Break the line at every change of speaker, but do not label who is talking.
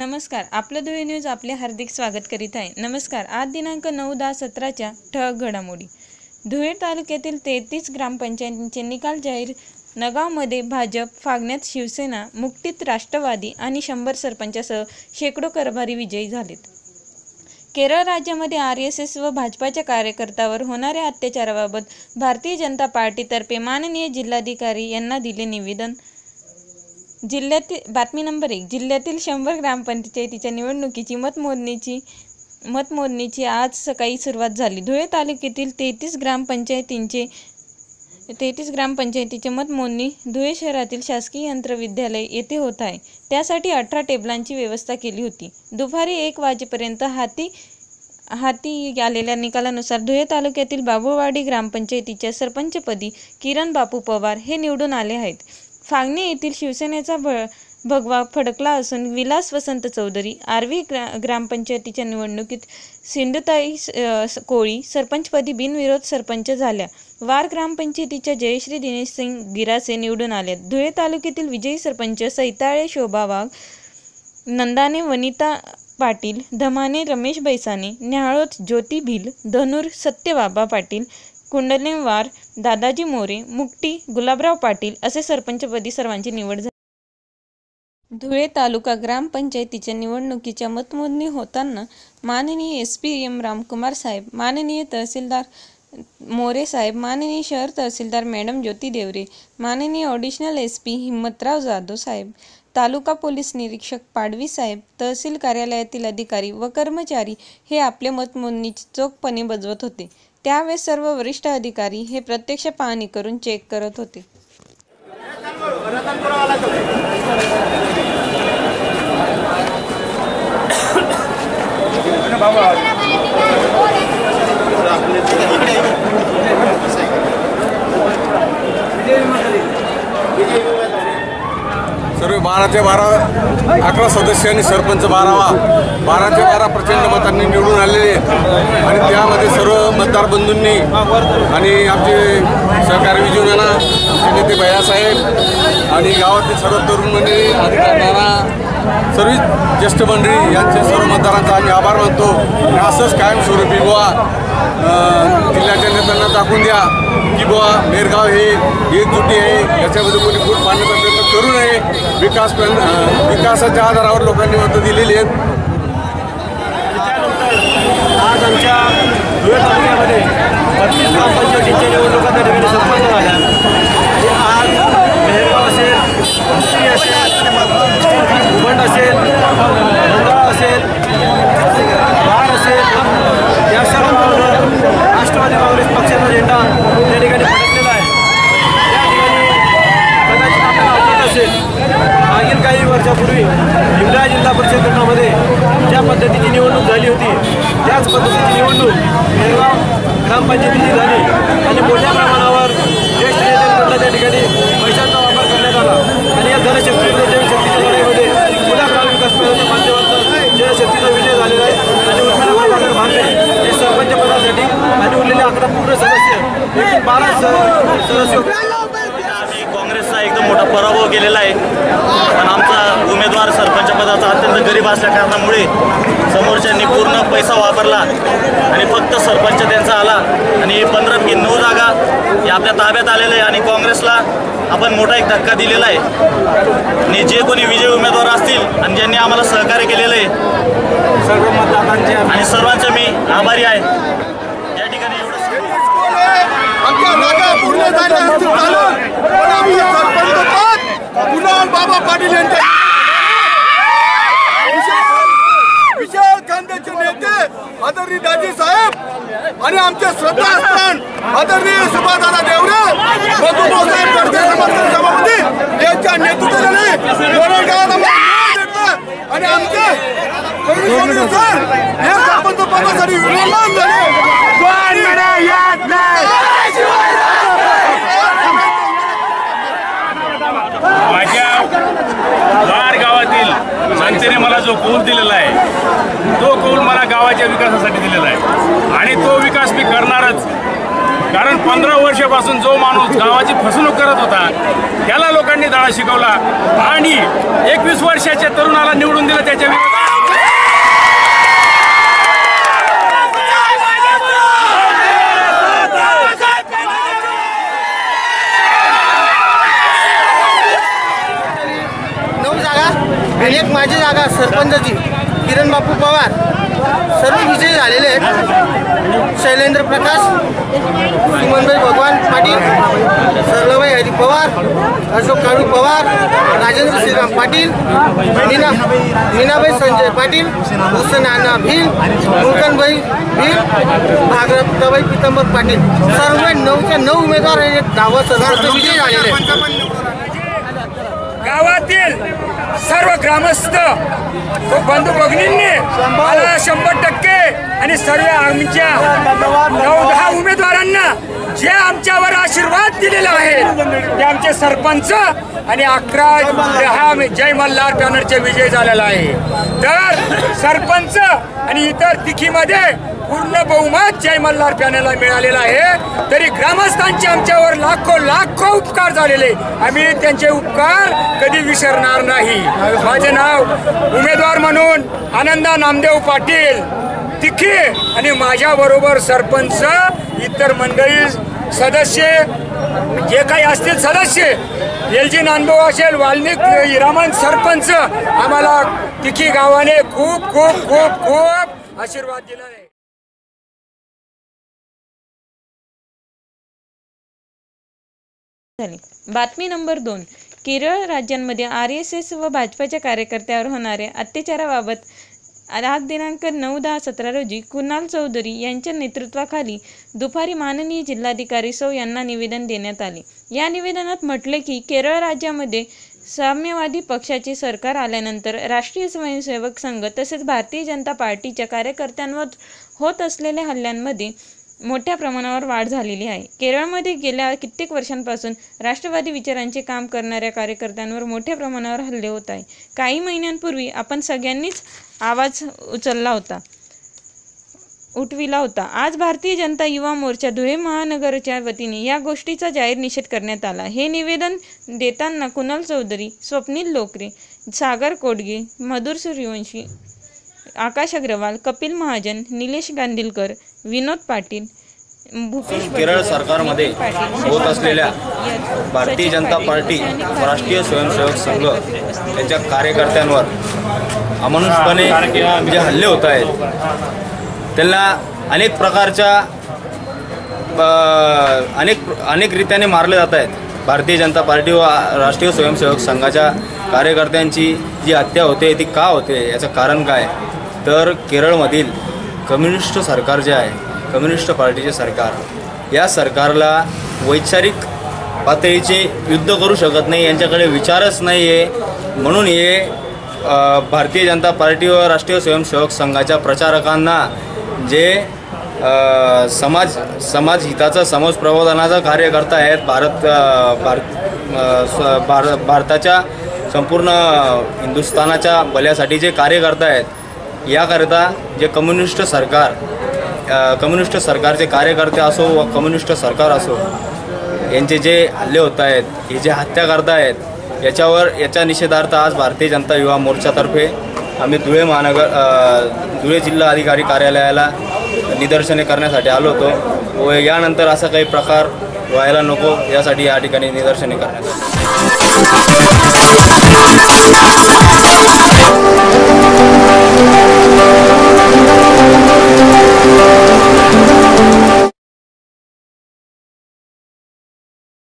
नमस्कार आपलं धुळे न्यूज आपले हार्दिक स्वागत करीत आहे. नमस्कार आज दिनांक नऊ दहा सतराच्या ठळक घडामोडी. धुळे तालुक्यातील तेहतीस ग्रामपंचायतींचे निकाल जाहीर नगावमध्ये भाजप फागण्यात शिवसेना मुक्तीत राष्ट्रवादी आणि शंभर सरपंचासह शेकडो कारभारी विजयी झालेत. केरळ राज्यामध्ये आर एस एस व भाजपाच्या कार्यकर्त्यावर होणाऱ्या अत्याचाराबाबत भारतीय जनता पार्टीतर्फे माननीय जिल्हाधिकारी यांना दिले निवेदन. जिल्ह्यातील बातमी नंबर एक जिल्ह्यातील शंभर ग्रामपंचायतीच्या निवडणुकीची मतमोजणीची मतमोजणीची आज सकाळी सुरुवात झाली. धुळे तालुक्यातील तेहतीस ग्रामपंचायतींचे तेहतीस ग्रामपंचायतीचे मतमोजणी धुळे शहरातील शासकीय यंत्र विद्यालय येथे होत आहे. त्यासाठी अठरा टेबलांची व्यवस्था केली होती. दुपारी एक वाजेपर्यंत हाती हाती आलेल्या निकालानुसार धुळे तालुक्यातील बाबुळवाडी ग्रामपंचायतीच्या सरपंचपदी किरण बापू पवार हे निवडून आले आहेत. फागणे येथील शिवसेनेचा भ भगवा फडकला असून विलास वसंत चौधरी आर्वी ग्रा ग्रामपंचायतीच्या निवडणुकीत सिंधुताई कोळी सरपंचपदी बिनविरोध सरपंच झाल्या. वार ग्रामपंचायतीच्या जयश्री दिनेश सिंग गिरासे निवडून आले धुळे तालुक्यातील विजयी सरपंच सैताळे शोभा वाघ नंदाने वनिता पाटील धमाने रमेश बैसाने न्याहाळोत ज्योती भिल धनुर सत्यबाबा पाटील कुंडलिवार दादाजी मोरे मुक्टी गुलाबराव पाटील असे सरपंचपदी सर्वांची निवड झाली. धुळे तालुका ग्रामपंचायतीच्या निवडणुकीच्या मतमोजणी होताना माननीय एस पी एम रामकुमार साहेब माननीय तहसीलदार मोरे साहेब माननीय शहर तहसीलदार मॅडम ज्योती देवरे माननीय additional S P Himmatrao Jadhav साहेब तालुका पोलीस निरीक्षक पाडवी साहेब तहसील कार्यालयातील अधिकारी व कर्मचारी हे आपले मतमोजणी चोखपणे बजवत होते. त्यावेळेस सर्व वरिष्ठ अधिकारी हे प्रत्यक्ष पाहणी करून चेक करत होते.
सर्व बाराच्या बारा अकरा सदस्य आणि सरपंच बारावा. बाराच्या बारा प्रचंड मतांनी निवडून आलेले आणि त्यामध्ये सर्व मतदार बंधूंनी आणि आमचे सहकारी विजयना नाना नेते भैयासाहेब आणि गावातील सर्व तरुण मंडळी अधिकार नाना सर्व ज्येष्ठ मंडळी यांचे सर्व मतदारांचा आम्ही आभार मानतो. आणि असंच कायमस्वरूपी बुवा जिल्ह्याच्या नेत्यांना दाखवून द्या की बुवा मेरगाव हे एकजुटी आहे. याच्यामध्ये कोणी फूट पाडण्याचा प्रयत्न करू नये. विकास विकासाच्या आधारावर लोकांनी मतं दिलेली आहेत.
आज आमच्या धुळे तालुक्यामध्ये बत्तीस ग्रामपंचायतींच्या निवडणुका त्या ठिकाणी संपन्न झाल्या आणि आज मेहरगाव असेल कुंत्री असेल घुमंड असेल मंगळा असेल वार असेल या सर्व राष्ट्रवादी काँग्रेस पक्षाचा झेंडा त्या ठिकाणी फडकलेला आहे त्या ठिकाणी कदाचित आपल्याला आठवत असेल मागील काही वर्षापूर्वी हिवरा जिल्हा परिषद गटामध्ये ज्या पद्धतीची निवडणूक झाली होती त्याच पद्धतीची निवडणूक मेळगाव ग्रामपंचायतीची झाली आणि मोठ्या प्रमाणावर ज्येष्ठ नेत्यांकडून त्या ठिकाणी पैशांचा वापर करण्यात आला. आणि या धनशक्ती विरुद्ध लढाईमध्ये पुन्हा ग्राम विकास माध्यमातून जनशक्तीचा विजय झालेला आहे. आणि उर्मिला उत्तर भांडे हे सरपंच पदासाठी आणि उरलेले अकरा पूर्ण सदस्य एकूण बारा सदस्य
एकदम मोठा पराभव केलेला आहे. पण आमचा उमेदवार सरपंच पदाचा अत्यंत गरीब असल्या कारणामुळे समोरच्यांनी पूर्ण पैसा वापरला आणि फक्त सरपंच त्यांचा आला. आणि पंधरा की नऊ जागा या आपल्या ताब्यात आलेल्या आहे आणि काँग्रेसला आपण मोठा एक धक्का दिलेला आहे. आणि जे कोणी विजय उमेदवार असतील आणि ज्यांनी आम्हाला सहकार्य केलेलं आहे.
सर्व मतदारांचे
आणि सर्वांचे मी आभारी आहे. या ठिकाणी एवढं
आमच्या मागा पूर्ण झाल्या असतील चालून पण आमचं सरपंच पद कुणाल बाबा पाटील यांच्या विशाल- विशाल खानदेशचे नेते आदरणीय दाजी साहेब आणि आमचे श्रद्धास्थान आदरणीय सुभाषदादा देवरे मधुभाऊ साहेब कडके समर्थन सभापती यांच्या नेतृत्वाने गोरेगावाला मान भेटलं आणि आमचे परमेश्वरीनुसार हे सरपंच पदासाठी विरोध झाले
माझ्या वार गावातील जनतेने मला जो कौल दिलेला आहे तो कौल मला गावाच्या विकासासाठी दिलेला आहे. आणि तो विकास मी करणारच. कारण पंधरा वर्षापासून जो माणूस गावाची फसवणूक करत होता त्याला लोकांनी धडा शिकवला आणि एकवीस वर्षाच्या तरुणाला निवडून दिलं त्याच्या विरोधात
नऊ जागा आणि एक माझी जागा सरपंचाची किरण बापू पवार. सर्व विजयी झालेले आहेत. शैलेंद्र प्रकाश सुमनभाई भगवान पाटील सरलाबाई हरी पवार अशोक काळू पवार राजेंद्र श्रीराम पाटील मीना मीनाबाई संजय पाटील हुसेन अण्णा भील मुलकनबाई भील भागरताबाई पितांबर पाटील. सर्व नऊच्या नऊ उमेदवार हे दावा सरपंच विजयी झालेले आहेत.
गावातील सर्व ग्रामस्थ बंधू भगिनींनी मला शंभर टक्के आणि सर्व आमच्या नऊ दहा उमेदवारांना जे आमच्यावर आशीर्वाद दिलेला आहे ते आमचे सरपंच आणि अकरा दहा जय मल्हार बॅनरचे विजय झालेला आहे. तर सरपंच आणि इतर तिखीमध्ये पूर्ण बहुमत जय मल्हार पॅनलला मिळालेला आहे. तरी ग्रामस्थांचे आमच्यावर लाखो लाखो उपकार झालेले आम्ही त्यांचे उपकार कधी विसरणार नाही. माझे नाव उमेदवार म्हणून आनंदा नामदेव पाटील तिखी आणि माझ्याबरोबर सरपंच इतर मंडळी सदस्य जे काही असतील सदस्य एल जी नानभाऊ असेल वाल्मिक हिरामन सरपंच आम्हाला तिखी गावाने खूप खूप खूप खूप आशीर्वाद दिला आहे
झाली. बातमी नंबर दोन. केरळ राज्यांमध्ये आर एस एस व भाजपाच्या कार्यकर्त्यावर होणाऱ्या अत्याचाराबाबत आज दिनांक नऊ दहा सतरा रोजी कुणाल चौधरी यांच्या नेतृत्वाखाली दुपारी माननीय जिल्हाधिकारी सौ यांना निवेदन देण्यात आले. या निवेदनात म्हटले की केरळ राज्यामध्ये साम्यवादी पक्षाचे सरकार आल्यानंतर राष्ट्रीय स्वयंसेवक संघ तसेच भारतीय जनता पार्टीच्या कार्यकर्त्यांवर होत असलेल्या हल्ल्यांमध्ये मोठ्या प्रमाणावर वाढ झालेली आहे. केरळमध्ये गेल्या कित्येक वर्षांपासून राष्ट्रवादी विचारांचे काम करणाऱ्या कार्यकर्त्यांवर मोठ्या प्रमाणावर हल्ले होत आहे काही महिन्यांपूर्वी आपण सगळ्यांनीच आवाज उचलला होता. उठविला होता. आज भारतीय जनता युवा मोर्चा धुळे महानगरच्या वतीने या गोष्टीचा जाहीर निषेध करण्यात आला. हे निवेदन देताना कुणाल चौधरी स्वप्नील लोकरे सागर कोडगे मधुर सूर्यवंशी आकाश अग्रवाल कपिल महाजन निलेश गांधीलकर विनोद पाटील
केरळ सरकारमध्ये होत असलेल्या भारतीय जनता पार्टी राष्ट्रीय स्वयंसेवक संघ यांच्या कार्यकर्त्यांवर अमानुषपणे जे हल्ले होत आहेत त्यांना अनेक प्रकारच्या अनेक अनेक रीत्याने मारले जात आहेत. भारतीय जनता पार्टी व राष्ट्रीय स्वयंसेवक संघाच्या कार्यकर्त्यांची जी हत्या होते ती का होते याचं कारण काय? तर केरळमधील कम्युनिस्ट सरकार जे आहे कम्युनिस्ट पार्टीचे सरकार या सरकारला वैचारिक पातळीचे युद्ध करू शकत नाही यांच्याकडे विचारच नाही आहे म्हणून हे भारतीय जनता पार्टी व राष्ट्रीय स्वयंसेवक संघाच्या प्रचारकांना जे समाज समाज हिताचं समाज प्रबोधनाचं कार्य करत आहेत भारत भारत भार भारताच्या संपूर्ण हिंदुस्थानाच्या भल्यासाठी जे कार्य करत आहेत याकरिता जे कम्युनिस्ट सरकार कम्युनिस्ट सरकारचे कार्यकर्ते असो व कम्युनिस्ट सरकार असो यांचे जे हल्ले होत आहेत हे जे हत्या करतायत याच्यावर याच्या निषेधार्थ आज भारतीय जनता युवा मोर्चातर्फे आम्ही धुळे महानगर धुळे जिल्हा अधिकारी कार्यालयाला निदर्शने करण्यासाठी आलो होतो व यानंतर असा काही प्रकार व्हायला नको यासाठी या ठिकाणी निदर्शने करण्यात आली. Thank you.